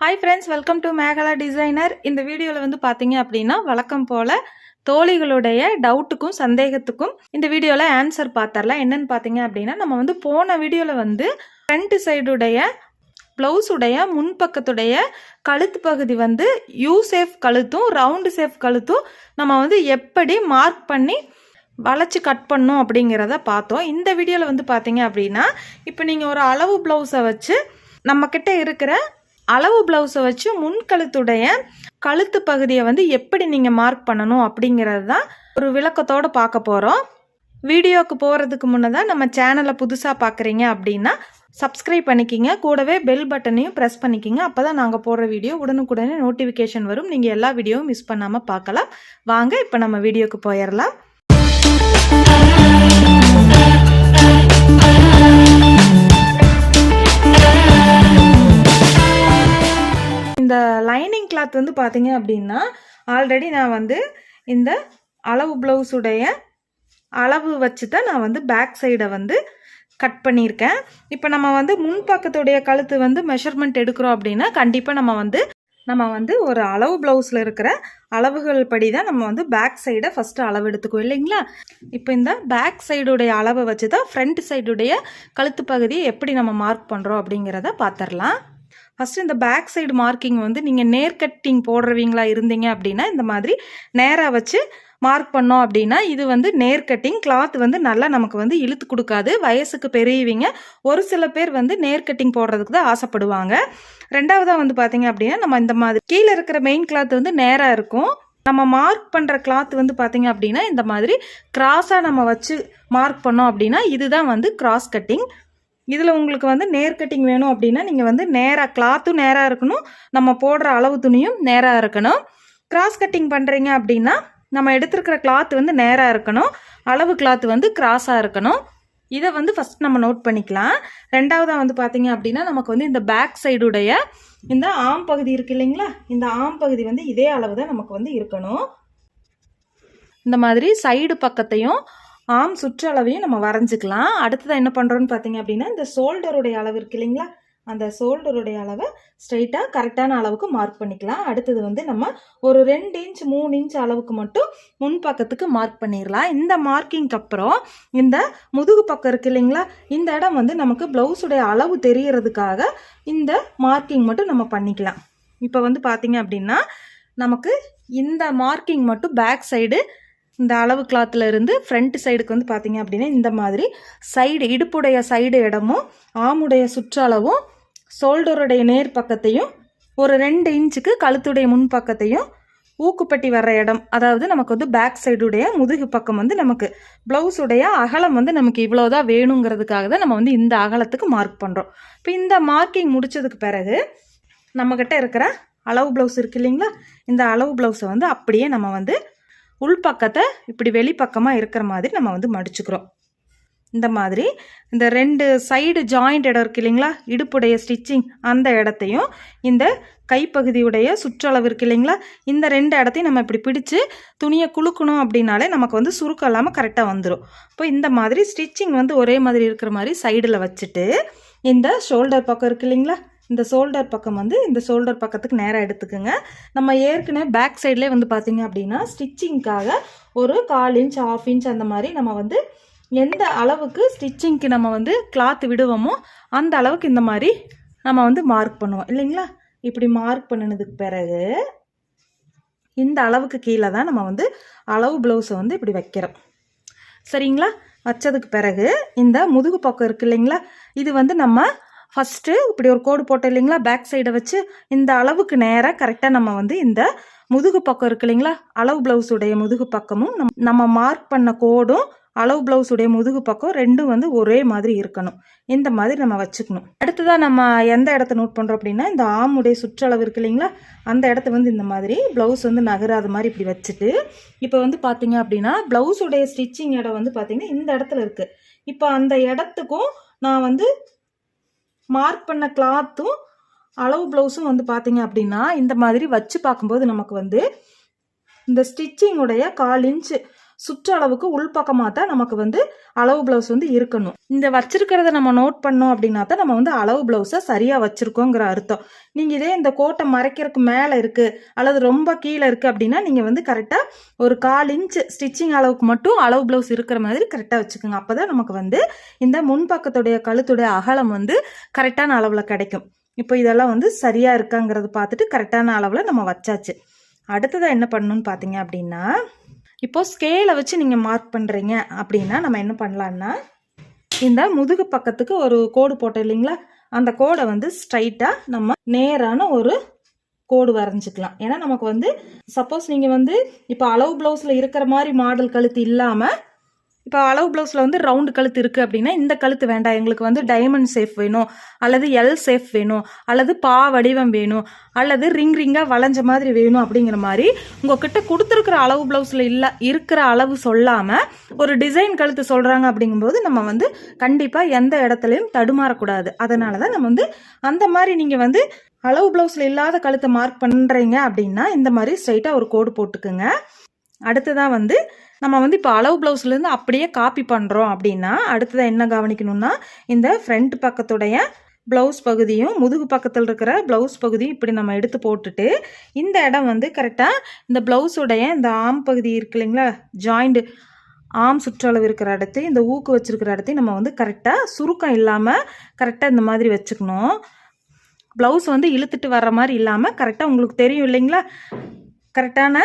Hi friends welcome to Megala designer இந்த வீடியோவில் வந்து பார்த்தீங்க அப்படின்னா வழக்கம் போல் தோழிகளுடைய டவுட்டுக்கும் சந்தேகத்துக்கும் இந்த வீடியோவில் ஆன்சர் பார்த்தரலாம் என்னென்னு பார்த்தீங்க அப்படின்னா நம்ம வந்து போன வீடியோவில் வந்து ஃப்ரண்ட் சைடுடைய ப்ளவுஸுடைய முன்பக்கத்துடைய கழுத்து பகுதி வந்து யூ சேஃப் கழுத்தும் ரவுண்டு சேஃப் கழுத்தும் நம்ம வந்து எப்படி மார்க் பண்ணி வளைச்சி கட் பண்ணும் அப்படிங்கிறத பார்த்தோம். இந்த வீடியோவில் வந்து பார்த்தீங்க அப்படின்னா இப்போ நீங்கள் ஒரு அளவு ப்ளவுஸை வச்சு நம்மக்கிட்ட இருக்கிற அளவு ப்ளவுஸை வச்சு முன்கழுத்துடைய கழுத்து பகுதியை வந்து எப்படி நீங்கள் மார்க் பண்ணணும் அப்படிங்கிறது தான் ஒரு விளக்கத்தோடு பார்க்க போகிறோம் வீடியோவுக்கு போகிறதுக்கு முன்னதாக நம்ம சேனலை புதுசாக பார்க்குறீங்க அப்படின்னா சப்ஸ்கிரைப் பண்ணிக்கிங்க. கூடவே பெல் பட்டனையும் ப்ரெஸ் பண்ணிக்கிங்க. அப்போ தான் நாங்கள் போடுற வீடியோ உடனுக்குடனே நோட்டிஃபிகேஷன் வரும். நீங்கள் எல்லா வீடியோவும் மிஸ் பண்ணாமல் பார்க்கலாம். வாங்க இப்போ நம்ம வீடியோவுக்கு போயிடலாம். இந்த லைனிங் கிளாத் வந்து பார்த்தீங்க அப்படின்னா ஆல்ரெடி நான் வந்து இந்த அளவு ப்ளவுஸுடைய அளவு வச்சு தான் நான் வந்து பேக் சைடை வந்து கட் பண்ணியிருக்கேன். இப்போ நம்ம வந்து முன்பக்கத்துடைய கழுத்து வந்து மெஷர்மெண்ட் எடுக்கிறோம் அப்படின்னா கண்டிப்பாக நம்ம வந்து நம்ம வந்து ஒரு அளவு ப்ளவுஸில் இருக்கிற அளவுகள் படி தான் நம்ம வந்து பேக் சைடை ஃபஸ்ட்டு அளவு எடுத்துக்குவோம் இல்லைங்களா? இப்போ இந்த பேக் சைடுடைய அளவை வச்சு தான் ஃப்ரண்ட் சைடுடைய கழுத்து பகுதியை எப்படி நம்ம மார்க் பண்ணுறோம் அப்படிங்கிறத பார்த்துடலாம் ஃபஸ்ட்டு இந்த பேக் சைடு மார்க்கிங் வந்து நீங்கள் நேர் கட்டிங் போடுறவங்களா இருந்தீங்க அப்படின்னா இந்த மாதிரி நேராக வச்சு மார்க் பண்ணோம் அப்படின்னா இது வந்து நேர் கட்டிங் கிளாத் வந்து நல்லா நமக்கு வந்து இழுத்து கொடுக்காது. வயசுக்கு பெரியவங்க. ஒரு சில பேர் வந்து நேர் கட்டிங் போடுறதுக்கு தான் ஆசைப்படுவாங்க. ரெண்டாவதாக வந்து பார்த்தீங்க அப்படின்னா நம்ம இந்த மாதிரி கீழே இருக்கிற மெயின் கிளாத் வந்து நேராக இருக்கும். நம்ம மார்க் பண்ணுற கிளாத் வந்து பார்த்தீங்க அப்படின்னா இந்த மாதிரி கிராஸாக நம்ம வச்சு மார்க் பண்ணோம் அப்படின்னா இதுதான் வந்து கிராஸ் கட்டிங் இதில் உங்களுக்கு வந்து நேர் கட்டிங் வேணும் அப்படின்னா நீங்கள் வந்து நேராக கிளாத்தும் நேராக இருக்கணும். நம்ம போடுற அளவு துணியும் நேராக இருக்கணும். கிராஸ் கட்டிங் பண்ணுறீங்க அப்படின்னா நம்ம எடுத்துருக்கிற கிளாத் வந்து நேராக இருக்கணும். அளவு கிளாத் வந்து கிராஸாக இருக்கணும். இதை வந்து ஃபஸ்ட் நம்ம நோட் பண்ணிக்கலாம். ரெண்டாவதாக வந்து பார்த்தீங்க அப்படின்னா நமக்கு வந்து இந்த பேக் சைடுடைய இந்த ஆம் பகுதி இருக்கு இல்லைங்களா? இந்த ஆம் பகுதி வந்து இதே அளவு தான் நமக்கு வந்து இருக்கணும். இந்த மாதிரி சைடு பக்கத்தையும் ஆம் சுற்றளவையும் நம்ம வரைஞ்சிக்கலாம். அடுத்ததாக என்ன பண்ணுறோன்னு பார்த்தீங்க அப்படின்னா இந்த ஷோல்டருடைய அளவு இருக்கு இல்லைங்களா? அந்த ஷோல்டருடைய அளவை ஸ்ட்ரைட்டாக கரெக்டான அளவுக்கு மார்க் பண்ணிக்கலாம். அடுத்தது வந்து நம்ம ஒரு ரெண்டு இன்ச் மூணு இன்ச் அளவுக்கு மட்டும் முன்பக்கத்துக்கு மார்க் பண்ணிடலாம் இந்த மார்க்கிங்க்கு அப்புறம் இந்த முதுகு பக்கம் இருக்கு இல்லைங்களா? இந்த இடம் வந்து நமக்கு ப்ளவுஸுடைய அளவு தெரியறதுக்காக இந்த மார்க்கிங் மட்டும் நம்ம பண்ணிக்கலாம். இப்போ வந்து பார்த்தீங்க அப்படின்னா நமக்கு இந்த மார்க்கிங் மட்டும் பேக் சைடு இந்த அளவு கிளாத்தில் இருந்து ஃப்ரண்ட் சைடுக்கு வந்து பார்த்தீங்க அப்படின்னா இந்த மாதிரி சைடு இடுப்புடைய சைடு இடமும் ஆமுடைய சுற்றளவும் ஷோல்டருடைய நேர் பக்கத்தையும் ஒரு ரெண்டு இன்ச்சுக்கு கழுத்துடைய முன் பக்கத்தையும் ஊக்குப்பட்டி வர்ற இடம். அதாவது நமக்கு வந்து பேக் சைடுடைய முதுகு பக்கம் வந்து நமக்கு ப்ளவுஸுடைய அகலம் வந்து நமக்கு இவ்வளோதான் வேணுங்கிறதுக்காக தான் நம்ம வந்து இந்த அகலத்துக்கு மார்க் பண்ணுறோம் இப்போ இந்த மார்க்கிங் முடித்ததுக்கு பிறகு நம்மக்கிட்ட இருக்கிற அளவு ப்ளவுஸ் இருக்கு இல்லைங்களா? இந்த அளவு ப்ளவுஸை வந்து அப்படியே நம்ம வந்து உள்பக்கத்தை இப்படி வெளிப்பக்கமாக இருக்கிற மாதிரி நம்ம வந்து மடிச்சுக்கிறோம். இந்த மாதிரி இந்த ரெண்டு சைடு ஜாயிண்ட் இடம் இருக்கு இல்லைங்களா? இடுப்புடைய ஸ்டிச்சிங் அந்த இடத்தையும் இந்த கைப்பகுதியுடைய சுற்றளவு இருக்கு இல்லைங்களா? இந்த ரெண்டு இடத்தையும் நம்ம இப்படி பிடிச்சு துணியை குலுக்கணும் அப்படின்னாலே நமக்கு வந்து சுருக்கம் இல்லாமல் கரெக்டாக வந்துடும் இப்போ இந்த மாதிரி ஸ்டிச்சிங் வந்து ஒரே மாதிரி இருக்கிற மாதிரி சைடில் வச்சுட்டு இந்த ஷோல்டர் பக்கம் இருக்கு இல்லைங்களா? இந்த ஷோல்டர் பக்கம் வந்து இந்த ஷோல்டர் பக்கத்துக்கு நேராக எடுத்துக்கோங்க. நம்ம ஏற்கனவே பேக் சைட்லேயே வந்து பார்த்தீங்க அப்படின்னா ஸ்டிச்சிங்க்காக ஒரு கால் இன்ச் ஆஃப் இன்ச் அந்த மாதிரி நம்ம வந்து எந்த அளவுக்கு ஸ்டிச்சிங்க்கு நம்ம வந்து கிளாத் விடுவோமோ அந்த அளவுக்கு இந்த மாதிரி நம்ம வந்து மார்க் பண்ணுவோம். இல்லைங்களா? இப்படி மார்க் பண்ணினதுக்கு பிறகு இந்த அளவுக்கு கீழே தான் நம்ம வந்து அளவு ப்ளவுஸை வந்து இப்படி வைக்கிறோம். சரிங்களா? வச்சதுக்கு பிறகு இந்த முதுகு பக்கம் இருக்கு இல்லைங்களா? இது வந்து நம்ம ஃபஸ்ட்டு இப்படி ஒரு கோடு போட்டோம் இல்லைங்களா? பேக் சைடை வச்சு இந்த அளவுக்கு நேராக கரெக்டாக நம்ம வந்து இந்த முதுகு பக்கம் இருக்கு இல்லைங்களா? அளவு ப்ளவுஸுடைய முதுகு பக்கமும் நம் நம்ம மார்க் பண்ண கோடும் அளவு ப்ளவுஸுடைய முதுகு பக்கம் ரெண்டும் வந்து ஒரே மாதிரி இருக்கணும். இந்த மாதிரி நம்ம வச்சுக்கணும். அடுத்ததாக நம்ம எந்த இடத்த நோட் பண்ணுறோம் அப்படின்னா இந்த ஆமுடைய சுற்றளவு இருக்கு இல்லைங்களா? அந்த இடத்த வந்து இந்த மாதிரி ப்ளவுஸ் வந்து நகராத மாதிரி இப்படி வச்சுட்டு இப்போ வந்து பார்த்தீங்க அப்படின்னா ப்ளவுஸுடைய ஸ்டிச்சிங் இடம் வந்து பார்த்தீங்கன்னா இந்த இடத்துல இருக்குது இப்போ அந்த இடத்துக்கும் நான் வந்து மார்க் பண்ண கிளாத்தும் அளவு ப்ளவுஸும் வந்து பார்த்தீங்க அப்படின்னா இந்த மாதிரி வச்சு பார்க்கும்போது நமக்கு வந்து இந்த ஸ்டிச்சிங்குடைய கால் இன்ச்சு சுற்றளவுக்கு உள்பக்கமாக தான் நமக்கு வந்து அளவு ப்ளவுஸ் வந்து இருக்கணும். இந்த வச்சிருக்கிறத நம்ம நோட் பண்ணோம் அப்படின்னா தான் நம்ம வந்து அளவு ப்ளவுஸை சரியாக வச்சுருக்கோங்கிற அர்த்தம். நீங்கள் இதே இந்த கோட்டை மறைக்கிறதுக்கு மேலே இருக்குது அல்லது ரொம்ப கீழே இருக்குது அப்படின்னா நீங்கள் வந்து கரெக்டாக ஒரு கால் இன்ச் ஸ்டிச்சிங் அளவுக்கு மட்டும் அளவு ப்ளவுஸ் இருக்கிற மாதிரி கரெக்டாக வச்சுக்கோங்க. அப்போ தான் நமக்கு வந்து இந்த முன்பக்கத்துடைய கழுத்துடைய அகலம் வந்து கரெக்டான அளவில் கிடைக்கும். இப்போ இதெல்லாம் வந்து சரியாக இருக்காங்கிறத பார்த்துட்டு கரெக்டான அளவில் நம்ம வச்சாச்சு. அடுத்ததாக என்ன பண்ணணும்னு பார்த்தீங்க அப்படின்னா இப்போது ஸ்கேலை வச்சு நீங்கள் மார்க் பண்ணுறீங்க அப்படின்னா நம்ம என்ன பண்ணலான்னா இந்த முதுகு பக்கத்துக்கு ஒரு கோடு போட்டோம் இல்லைங்களா? அந்த கோடை வந்து ஸ்ட்ரைட்டாக நம்ம நேரான ஒரு கோடு வரைஞ்சிக்கலாம். ஏன்னா நமக்கு வந்து சப்போஸ் நீங்கள் வந்து இப்போ அளவு ப்ளவுஸில் இருக்கிற மாதிரி மாடல் கழுத்து இல்லாமல் இப்போ அளவு ப்ளவுஸில் வந்து ரவுண்டு கழுத்து இருக்குது அப்படின்னா இந்த கழுத்து வேண்டாம். எங்களுக்கு வந்து டைமண்ட் சேஃப் வேணும் அல்லது எல் சேஃப் வேணும் அல்லது பா வடிவம் வேணும் அல்லது ரிங் ரிங்காக வளைஞ்ச மாதிரி வேணும் அப்படிங்கிற மாதிரி உங்ககிட்ட கொடுத்துருக்குற அளவு ப்ளவுஸில் இல்லை இருக்கிற அளவு சொல்லாமல் ஒரு டிசைன் கழுத்து சொல்கிறாங்க அப்படிங்கும்போது நம்ம வந்து கண்டிப்பாக எந்த இடத்துலையும் தடுமாறக்கூடாது. அதனால தான் நம்ம வந்து அந்த மாதிரி நீங்கள் வந்து அளவு ப்ளவுஸில் இல்லாத கழுத்தை மார்க் பண்ணுறீங்க அப்படின்னா இந்த மாதிரி ஸ்ட்ரைட்டாக ஒரு கோடு போட்டுக்குங்க. அடுத்ததாக வந்து நம்ம வந்து இப்போ அளவு ப்ளவுஸ்லேருந்து அப்படியே காப்பி பண்ணுறோம் அப்படின்னா அடுத்ததாக என்ன கவனிக்கணும்னா இந்த ஃப்ரண்ட் பக்கத்துடைய ப்ளவுஸ் பகுதியும் முதுகு பக்கத்தில் இருக்கிற ப்ளவுஸ் பகுதியும் இப்படி நம்ம எடுத்து போட்டுட்டு இந்த இடம் வந்து கரெக்டாக இந்த ப்ளவுஸுடைய இந்த ஆம் பகுதி இருக்கு இல்லைங்களா? ஜாயிண்ட் ஆம் சுற்றளவு இருக்கிற இடத்தையும் இந்த ஊக்கு வச்சிருக்கிற இடத்தையும் நம்ம வந்து கரெக்டாக சுருக்கம் இல்லாமல் கரெக்டாக இந்த மாதிரி வச்சுக்கணும். ப்ளவுஸ் வந்து இழுத்துட்டு வர்ற மாதிரி இல்லாமல் கரெக்டாக உங்களுக்கு தெரியும் இல்லைங்களா? கரெக்டான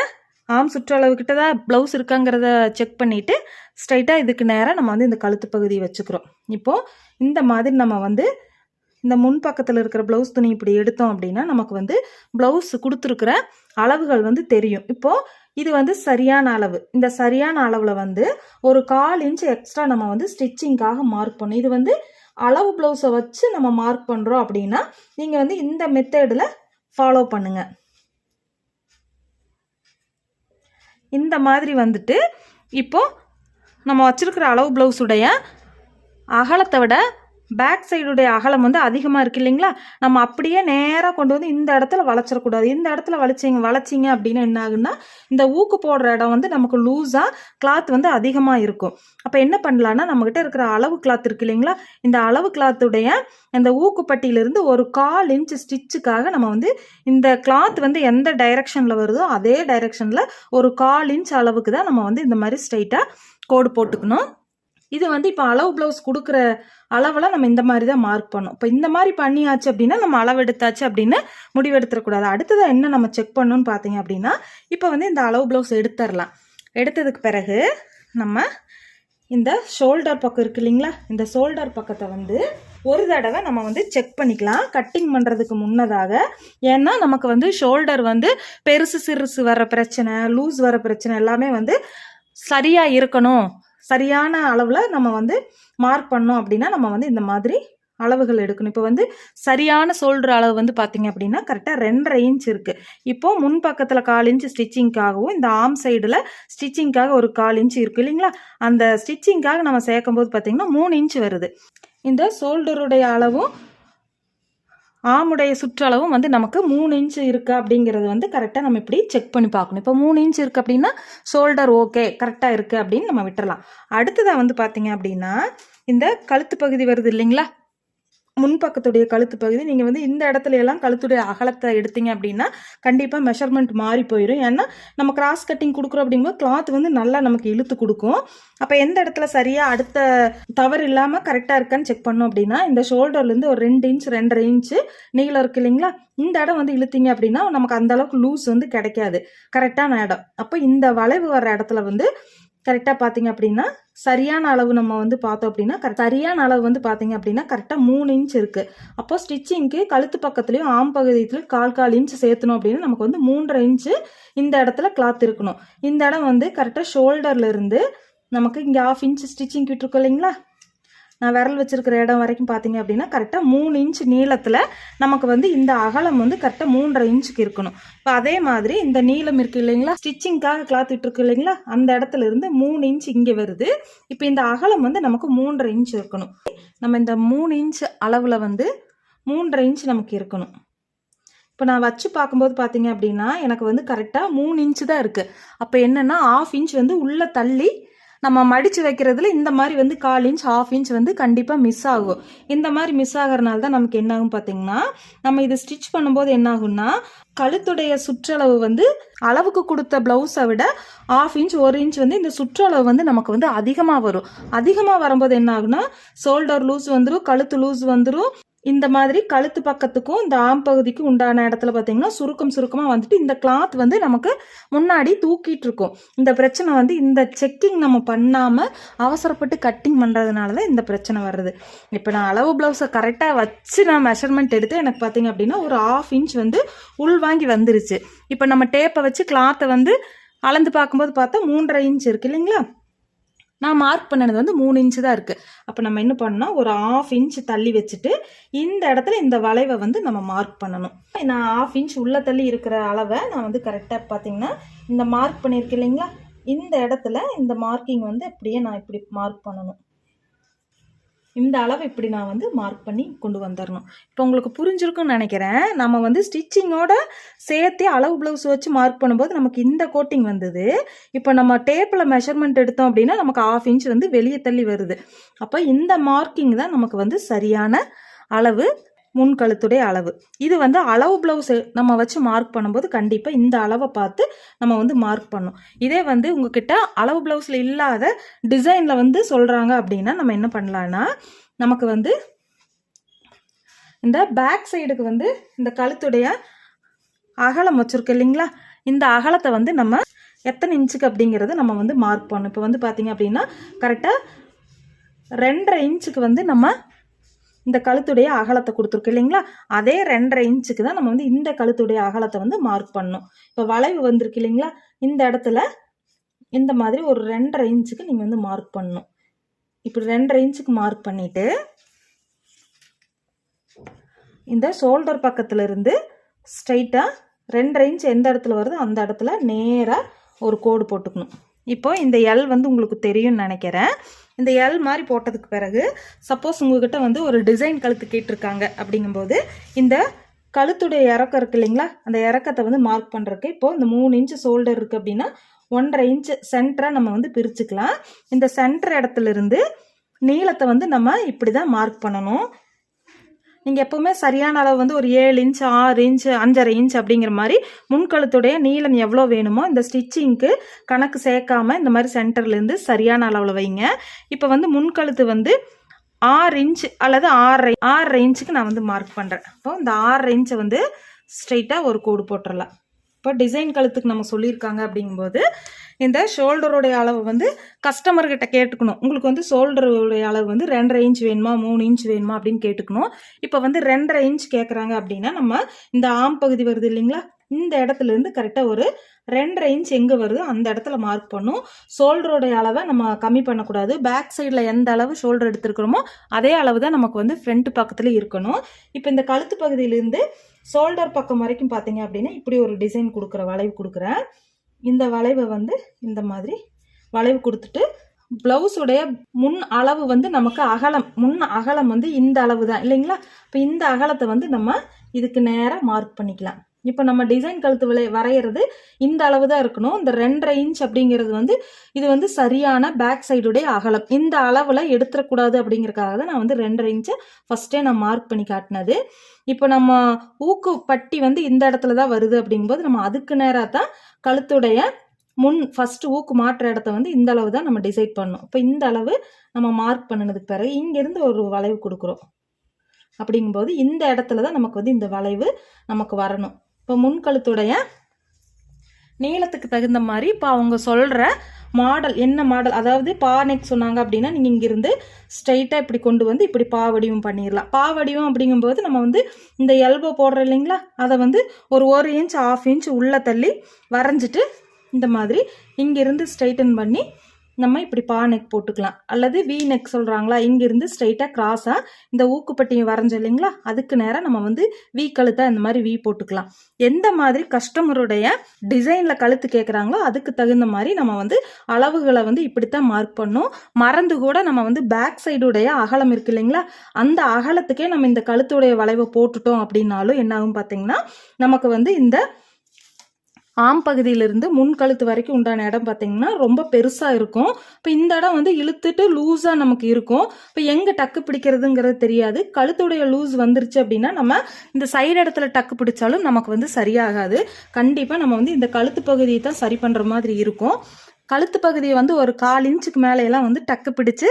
ஆம் சுற்றளவு கிட்ட தான் ப்ளவுஸ் இருக்காங்கிறத செக் பண்ணிவிட்டு ஸ்ட்ரைட்டாக இதுக்கு நேராக நம்ம வந்து இந்த கழுத்து பகுதியை வச்சுக்கிறோம். இப்போது இந்த மாதிரி நம்ம வந்து இந்த முன் பக்கத்தில் இருக்கிற ப்ளவுஸ் துணி இப்படி எடுத்தோம் அப்படின்னா நமக்கு வந்து ப்ளவுஸ் கொடுத்துருக்குற அளவுகள் வந்து தெரியும். இப்போது இது வந்து சரியான அளவு. இந்த சரியான அளவில் வந்து ஒரு கால் இன்ச் எக்ஸ்ட்ரா நம்ம வந்து ஸ்டிச்சிங்காக மார்க் பண்ணணும். இது வந்து அளவு ப்ளவுஸை வச்சு நம்ம மார்க் பண்ணுறோம் அப்படின்னா நீங்கள் வந்து இந்த மெத்தடில் ஃபாலோ பண்ணுங்கள் இந்த மாதிரி வந்துட்டு இப்போது நம்ம வச்சுருக்கிற அளவு ப்ளவுஸுடைய அகலத்தை விட பேக் சைடுடைய அகலம் வந்து அதிகமாக இருக்கு இல்லைங்களா? நம்ம அப்படியே நேராக கொண்டு வந்து இந்த இடத்துல வளைச்சிடக்கூடாது. இந்த இடத்துல வளைச்சிங்க வளைச்சிங்க அப்படின்னா என்ன ஆகுன்னா இந்த ஊக்கு போடுற இடம் வந்து நமக்கு லூஸாக கிளாத் வந்து அதிகமாக இருக்கும். அப்போ என்ன பண்ணலான்னா நம்மக்கிட்ட இருக்கிற அளவு கிளாத் இருக்கு இல்லைங்களா? இந்த அளவு கிளாத்துடைய இந்த ஊக்குப்பட்டியிலிருந்து ஒரு கால் இன்ச் ஸ்டிச்சுக்காக நம்ம வந்து இந்த கிளாத் வந்து எந்த டைரக்ஷனில் வருதோ அதே டைரக்ஷனில் ஒரு கால் இன்ச் அளவுக்கு தான் நம்ம வந்து இந்த மாதிரி ஸ்ட்ரைட்டாக கோடு போட்டுக்கணும். இது வந்து இப்போ அளவு ப்ளவுஸ் கொடுக்குற அளவில் நம்ம இந்த மாதிரி தான் மார்க் பண்ணோம் இப்போ இந்த மாதிரி பண்ணியாச்சு அப்படின்னா நம்ம அளவு எடுத்தாச்சு அப்படின்னு முடிவெடுத்துடக்கூடாது. அடுத்ததாக என்ன நம்ம செக் பண்ணணும்னு பார்த்தீங்க அப்படின்னா இப்போ வந்து இந்த அளவு ப்ளவுஸ் எடுத்துடலாம். எடுத்ததுக்கு பிறகு நம்ம இந்த ஷோல்டர் பக்கம் இருக்கு இல்லைங்களா? இந்த ஷோல்டர் பக்கத்தை வந்து ஒரு தடவை நம்ம வந்து செக் பண்ணிக்கலாம். கட்டிங் பண்ணுறதுக்கு முன்னதாக. ஏன்னா நமக்கு வந்து ஷோல்டர் வந்து பெருசு சிறுசு வர பிரச்சனை லூஸ் வர பிரச்சனை எல்லாமே வந்து சரியாக இருக்கணும். சரியான அளவில் நம்ம வந்து மார்க் பண்ணோம் அப்படின்னா நம்ம வந்து இந்த மாதிரி அளவுகள் எடுக்கணும். இப்போ வந்து சரியான சோல்டர் அளவு வந்து பார்த்தீங்க அப்படின்னா கரெக்டாக ரெண்டரை இன்ச் இருக்குது இப்போது முன் பக்கத்தில் கால் இன்ச் ஸ்டிச்சிங்க்காகவும் இந்த ஆம் சைடில் ஸ்டிச்சிங்க்காக ஒரு கால் இன்ச் இருக்குது இல்லைங்களா? அந்த ஸ்டிச்சிங்க்காக நம்ம சேர்க்கும் போது பார்த்திங்கன்னா மூணு இன்ச் வருது. இந்த ஷோல்டருடைய அளவும் ஆமுடைய சுற்றளவும் வந்து நமக்கு மூணு இன்ச் இருக்குது அப்படிங்கிறது வந்து கரெக்டாக நம்ம இப்படி செக் பண்ணி பார்க்கணும். இப்போ மூணு இன்ச் இருக்குது அப்படின்னா ஷோல்டர் ஓகே கரெக்டாக இருக்குது அப்படின்னு நம்ம விட்டுறலாம். அடுத்ததாக வந்து பார்த்தீங்க அப்படின்னா இந்த கழுத்து பகுதி வருது இல்லைங்களா? முன்பக்கத்துடைய கழுத்து பகுதி நீங்கள் வந்து இந்த இடத்துல எல்லாம் கழுத்துடைய அகலத்தை எடுத்தீங்க அப்படின்னா கண்டிப்பாக மெஷர்மெண்ட் மாறி போயிடும் ஏன்னா நம்ம கிராஸ் கட்டிங் கொடுக்குறோம் அப்படிங்கும்போது கிளாத் வந்து நல்லா நமக்கு இழுத்து கொடுக்கும். அப்போ எந்த இடத்துல சரியாக அடுத்த தவறு இல்லாமல் கரெக்டாக இருக்கான்னு செக் பண்ணோம் அப்படின்னா இந்த ஷோல்டர்லேருந்து ஒரு ரெண்டு இன்ச் ரெண்டரை இன்ச்சு நீளம் இருக்கு இல்லைங்களா? இந்த இடம் வந்து இழுத்தீங்க அப்படின்னா நமக்கு அந்த அளவுக்கு லூஸ் வந்து கிடைக்காது. கரெக்டான இடம். அப்போ இந்த வளைவு வர்ற இடத்துல வந்து கரெக்டாக பார்த்தீங்க அப்படின்னா சரியான அளவு நம்ம வந்து பார்த்தோம் அப்படின்னா கரெக்ட் சரியான அளவு வந்து பார்த்தீங்க அப்படின்னா கரெக்டாக மூணு இன்ச் இருக்குது அப்போ ஸ்டிச்சிங்க்கு கழுத்து பக்கத்துலேயும் ஆம் பகுதியிலையும் கால் கால் இன்ச் சேர்த்தணும் அப்படின்னா நமக்கு வந்து மூன்றரை இன்ச்சு இந்த இடத்துல கிளாத் இருக்கணும். இந்த இடம் வந்து கரெக்டாக ஷோல்டர்லேருந்து நமக்கு இங்கே ஆஃப் இன்ச் ஸ்டிச்சிங் விட்டுருக்கோம் இல்லைங்களா? நான் விரல் வச்சுருக்கிற இடம் வரைக்கும் பார்த்தீங்க அப்படின்னா கரெக்டாக மூணு இன்ச் நீளத்தில் நமக்கு வந்து இந்த அகலம் வந்து கரெக்டாக மூன்றரை இன்ச்சுக்கு இருக்கணும். இப்போ அதே மாதிரி இந்த நீளம் இருக்குது இல்லைங்களா? ஸ்டிச்சிங்காக கிளாத் விட்டுருக்கு இல்லைங்களா? அந்த இடத்துல இருந்து மூணு இன்ச் இங்கே வருது. இப்போ இந்த அகலம் வந்து நமக்கு மூன்றரை இன்ச் இருக்கணும். நம்ம இந்த மூணு இன்ச் அளவில் வந்து மூன்றரை இன்ச் நமக்கு இருக்கணும். இப்போ நான் வச்சு பார்க்கும்போது பார்த்தீங்க அப்படின்னா எனக்கு வந்து கரெக்டாக மூணு இன்ச்சு தான் இருக்குது அப்போ என்னென்னா ஆஃப் இன்ச் வந்து உள்ளே தள்ளி நம்ம மடித்து வைக்கிறதுல இந்த மாதிரி வந்து கால் இன்ச் ஹாஃப் இன்ச் வந்து கண்டிப்பாக மிஸ் ஆகும். இந்த மாதிரி மிஸ் ஆகிறனால தான் நமக்கு என்ன ஆகும் பார்த்தீங்கன்னா நம்ம இது ஸ்டிச் பண்ணும்போது என்ன ஆகும்னா கழுத்துடைய சுற்றளவு வந்து அளவுக்கு கொடுத்த ப்ளவுஸை விட ஆஃப் இன்ச் ஒரு இன்ச் வந்து இந்த சுற்றளவு வந்து நமக்கு வந்து அதிகமாக வரும். அதிகமாக வரும்போது என்ன ஆகுனா ஷோல்டர் லூஸ் வந்துடும் கழுத்து லூஸ் வந்துடும் இந்த மாதிரி கழுத்து பக்கத்துக்கும் இந்த ஆம் பகுதிக்கும் உண்டான இடத்துல பார்த்தீங்கன்னா சுருக்கம் சுருக்கமாக வந்துட்டு இந்த கிளாத் வந்து நமக்கு முன்னாடி தூக்கிட்டு இருக்கும். இந்த பிரச்சனை வந்து இந்த செக்கிங் நம்ம பண்ணாமல் அவசரப்பட்டு கட்டிங் பண்ணுறதுனால தான் இந்த பிரச்சனை வருது. இப்போ நான் அளவு ப்ளவுஸை கரெக்டாக வச்சு நான் மெஷர்மெண்ட் எடுத்து எனக்கு பார்த்தீங்க அப்படின்னா ஒரு ஆஃப் இன்ச் வந்து உள்வாங்கி வந்துருச்சு. இப்போ நம்ம டேப்பை வச்சு கிளாத்தை வந்து அளந்து பார்க்கும்போது பார்த்தா மூன்றரை இன்ச் இருக்கு இல்லைங்களா? நான் மார்க் பண்ணினது வந்து மூணு இன்ச்சு தான் இருக்குது அப்போ நம்ம என்ன பண்ணோம் ஒரு ஆஃப் இன்ச் தள்ளி வச்சுட்டு இந்த இடத்துல இந்த வளைவை வந்து நம்ம மார்க் பண்ணணும். நான் ஆஃப் இன்ச் உள்ள தள்ளி இருக்கிற அளவை நான் வந்து கரெக்டாக பார்த்தீங்கன்னா இந்த மார்க் பண்ணியிருக்கேன் இல்லைங்களா? இந்த இடத்துல இந்த மார்க்கிங் வந்து அப்படியே நான் இப்படி மார்க் பண்ணணும். இந்த அளவை இப்படி நான் வந்து மார்க் பண்ணி கொண்டு வந்துடணும் இப்போ உங்களுக்கு புரிஞ்சிருக்கும்னு நினைக்கிறேன். நம்ம வந்து ஸ்டிச்சிங்கோட சேர்த்து அளவு ப்ளவுஸ் வச்சு மார்க் பண்ணும்போது நமக்கு இந்த கோட்டிங் வந்தது. இப்போ நம்ம டேப்பில் மெஷர்மெண்ட் எடுத்தோம் அப்படின்னா நமக்கு ஆஃப் இன்ச் வந்து வெளியே தள்ளி வருது. அப்போ இந்த மார்க்கிங் தான் நமக்கு வந்து சரியான அளவு முன் கழுத்துடைய அளவு. இது வந்து அளவு ப்ளவுஸ் நம்ம வச்சு மார்க் பண்ணும்போது கண்டிப்பாக இந்த அளவை பார்த்து நம்ம வந்து மார்க் பண்ணும் இதே வந்து உங்ககிட்ட அளவு ப்ளவுஸில் இல்லாத டிசைனில் வந்து சொல்கிறாங்க அப்படின்னா நம்ம என்ன பண்ணலான்னா நமக்கு வந்து இந்த பேக் சைடுக்கு வந்து இந்த கழுத்துடைய அகலம் வச்சுருக்கு இல்லைங்களா? இந்த அகலத்தை வந்து நம்ம எத்தனை இன்ச்சுக்கு அப்படிங்கிறத நம்ம வந்து மார்க் பண்ணணும். இப்போ வந்து பார்த்தீங்க அப்படின்னா கரெக்டாக ரெண்டரை இன்ச்சுக்கு வந்து நம்ம இந்த கழுத்துடைய அகலத்தை கொடுத்துருக்கு இல்லைங்களா? அதே ரெண்டரை இன்ச்சுக்கு தான் நம்ம வந்து இந்த கழுத்துடைய அகலத்தை வந்து மார்க் பண்ணணும். இப்போ வளைவு வந்திருக்கு இல்லைங்களா? இந்த இடத்துல இந்த மாதிரி ஒரு ரெண்டரை இன்ச்சுக்கு நீங்கள் வந்து மார்க் பண்ணணும். இப்படி ரெண்டரை இன்ச்சுக்கு மார்க் பண்ணிவிட்டு இந்த ஷோல்டர் பக்கத்தில் இருந்து ஸ்ட்ரைட்டாக ரெண்டரை இன்ச் எந்த இடத்துல வருதோ அந்த இடத்துல நேராக ஒரு கோடு போட்டுக்கணும். இப்போ இந்த எல் வந்து உங்களுக்கு தெரியும்னு நினைக்கிறேன். இந்த எல் மாதிரி போட்டதுக்கு பிறகு சப்போஸ் உங்ககிட்ட வந்து ஒரு டிசைன் கழுத்து கேட்டிருக்காங்க அப்படிங்கும்போது இந்த கழுத்துடைய இறக்கம் இருக்கு இல்லைங்களா? அந்த இறக்கத்தை வந்து மார்க் பண்ணுறதுக்கு இப்போ இந்த மூணு இன்ச்சு ஷோல்டர் இருக்குது அப்படின்னா ஒன்றரை இன்ச்சு சென்டராக நம்ம வந்து பிரிச்சுக்கலாம். இந்த சென்டர் இடத்துல இருந்து நீளத்தை வந்து நம்ம இப்படி தான் மார்க் பண்ணணும். நீங்கள் எப்போவுமே சரியான அளவு வந்து ஒரு ஏழு இன்ச் ஆறு இன்ச் அஞ்சரை இன்ச் அப்படிங்கிற மாதிரி முன்கழுத்துடைய நீளம் எவ்வளோ வேணுமோ இந்த ஸ்டிச்சிங்க்கு கணக்கு சேர்க்காம இந்த மாதிரி சென்டர்லேருந்து சரியான அளவில் வைங்க. இப்போ வந்து முன்கழுத்து வந்து ஆறு இன்ச் அல்லது ஆறரை ஆறரை இன்ச்சுக்கு நான் வந்து மார்க் பண்ணுறேன் அப்போ இந்த ஆறரை இன்ச்சை வந்து ஸ்ட்ரெயிட்டாக ஒரு கோடு போட்டுடலாம் இப்போ டிசைன் கழுத்துக்கு நம்ம சொல்லியிருக்காங்க அப்படிங்கும்போது இந்த ஷோல்டருடைய அளவு வந்து கஸ்டமர்கிட்ட கேட்டுக்கணும். உங்களுக்கு வந்து ஷோல்டருடைய அளவு வந்து ரெண்டரை இன்ச் வேணுமா மூணு இன்ச் வேணுமா அப்படின்னு கேட்டுக்கணும். இப்போ வந்து ரெண்டரை இன்ச் கேட்குறாங்க அப்படின்னா நம்ம இந்த ஆம் பகுதி வருது இல்லைங்களா? இந்த இடத்துல இருந்து கரெக்டாக ஒரு ரெண்டரை இன்ச் எங்கே வருதோ அந்த இடத்துல மார்க் பண்ணும். ஷோல்டருடைய அளவை நம்ம கம்மி பண்ணக்கூடாது. பேக் சைடில் எந்த அளவு ஷோல்டர் எடுத்துருக்கிறோமோ அதே அளவு தான் நமக்கு வந்து ஃப்ரண்ட் பக்கத்தில் இருக்கணும். இப்போ இந்த கழுத்து பகுதியிலேருந்து ஷோல்டர் பக்கம் வரைக்கும் பார்த்தீங்க அப்படின்னா இப்படி ஒரு டிசைன் கொடுக்குற வளைவு கொடுக்குறேன். இந்த வளைவை வந்து இந்த மாதிரி வளைவு கொடுத்துட்டு ப்ளவுஸுடைய முன் அளவு வந்து நமக்கு அகலம் முன் அகலம் வந்து இந்த அளவு தான். இல்லைங்களா? இப்போ இந்த அகலத்தை வந்து நம்ம இதுக்கு நேராக மார்க் பண்ணிக்கலாம். இப்போ நம்ம டிசைன் கழுத்து விளை வரைகிறது இந்த அளவு தான் இருக்கணும். இந்த ரெண்டரை இன்ச் அப்படிங்கிறது வந்து இது வந்து சரியான பேக் சைடுடைய அகலம். இந்த அளவில் எடுத்துடக்கூடாது அப்படிங்கிறக்காக தான் நான் வந்து ரெண்டரை இன்ச்சை ஃபஸ்ட்டே நான் மார்க் பண்ணி காட்டினது. இப்போ நம்ம ஊக்கு பட்டி வந்து இந்த இடத்துல தான் வருது அப்படிங்கும்போது நம்ம அதுக்கு நேராக தான் கழுத்துடைய முன் ஃபஸ்ட்டு ஊக்கு மாற்ற இடத்த வந்து இந்த அளவு தான் நம்ம டிசைட் பண்ணணும் இப்போ இந்த அளவு நம்ம மார்க் பண்ணினதுக்கு பிறகு இங்கேருந்து ஒரு வளைவு கொடுக்குறோம். அப்படிங்கும்போது இந்த இடத்துல தான் நமக்கு வந்து இந்த வளைவு நமக்கு வரணும். இப்போ முன்கழுத்துடைய நீளத்துக்கு தகுந்த மாதிரி இப்போ அவங்க சொல்கிற மாடல் என்ன மாடல்? அதாவது பா நெக் சொன்னாங்க அப்படின்னா நீங்கள் இங்கிருந்து ஸ்ட்ரைட்டாக இப்படி கொண்டு வந்து இப்படி பா வடிவம் பண்ணிடலாம். பா வடிவம் அப்படிங்கும்போது நம்ம வந்து இந்த எல்போ போடுறோம் இல்லைங்களா? அதை வந்து ஒரு ஒரு இன்ச் ஆஃப் இன்ச் உள்ளே தள்ளி வரைஞ்சிட்டு இந்த மாதிரி இங்கிருந்து ஸ்ட்ரைட்டன் பண்ணி நம்ம இப்படி பா நெக் போட்டுக்கலாம். அல்லது வி நெக் சொல்கிறாங்களா இங்கிருந்து ஸ்ட்ரைட்டாக கிராஸாக இந்த ஊக்குப்பட்டியை வரைஞ்சோம் இல்லைங்களா? அதுக்கு நேராக நம்ம வந்து வி கழுத்தை இந்த மாதிரி வி போட்டுக்கலாம். எந்த மாதிரி கஸ்டமருடைய டிசைனில் கழுத்து கேட்குறாங்களோ அதுக்கு தகுந்த மாதிரி நம்ம வந்து அளவுகளை வந்து இப்படித்தான் மார்க் பண்ணும். மறந்து கூட நம்ம வந்து பேக் சைடுடைய அகலம் இருக்கு இல்லைங்களா? அந்த அகலத்துக்கே நம்ம இந்த கழுத்துடைய வளைவை போட்டுட்டோம் அப்படின்னாலும் என்ன ஆகும் பார்த்தீங்கன்னா நமக்கு வந்து இந்த ஆம் பகுதியிலிருந்து முன் கழுத்து வரைக்கும் உண்டான இடம் பார்த்தீங்கன்னா ரொம்ப பெருசாக இருக்கும். இப்போ இந்த இடம் வந்து இழுத்துட்டு லூஸாக நமக்கு இருக்கும். இப்போ எங்கே டக்கு பிடிக்கிறதுங்கிறது தெரியாது. கழுத்துடைய லூஸ் வந்துருச்சு அப்படின்னா நம்ம இந்த சைடு இடத்துல டக்கு பிடிச்சாலும் நமக்கு வந்து சரியாகாது. கண்டிப்பாக நம்ம வந்து இந்த கழுத்து பகுதியை தான் சரி பண்ணுற மாதிரி இருக்கும். கழுத்து பகுதியை வந்து ஒரு கால் இன்ச்சுக்கு மேலையெல்லாம் வந்து டக்கு பிடிச்சு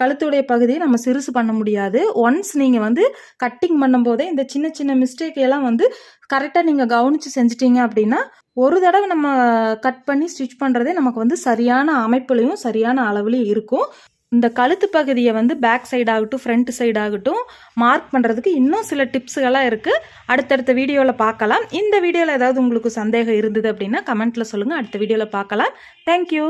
கழுத்துடைய பகுதியை நம்ம சிறுசு பண்ண முடியாது. ஒன்ஸ் நீங்கள் வந்து கட்டிங் பண்ணும்போதே இந்த சின்ன சின்ன மிஸ்டேக் எல்லாம் வந்து கரெக்டாக நீங்கள் கவனித்து செஞ்சிட்டீங்க அப்படின்னா ஒரு தடவை நம்ம கட் பண்ணி ஸ்டிச் பண்ணுறதே நமக்கு வந்து சரியான அமைப்புலையும் சரியான அளவுலையும் இருக்கும். இந்த கழுத்து பகுதியை வந்து பேக் சைடு ஆகட்டும் ஃப்ரண்ட் சைடு ஆகட்டும் மார்க் பண்ணுறதுக்கு இன்னும் சில டிப்ஸுகளாக இருக்குது அடுத்தடுத்த வீடியோவில் பார்க்கலாம். இந்த வீடியோவில் ஏதாவது உங்களுக்கு சந்தேகம் இருந்தது அப்படின்னா கமெண்ட்டில் சொல்லுங்கள் அடுத்த வீடியோவில் பார்க்கலாம். தேங்க்யூ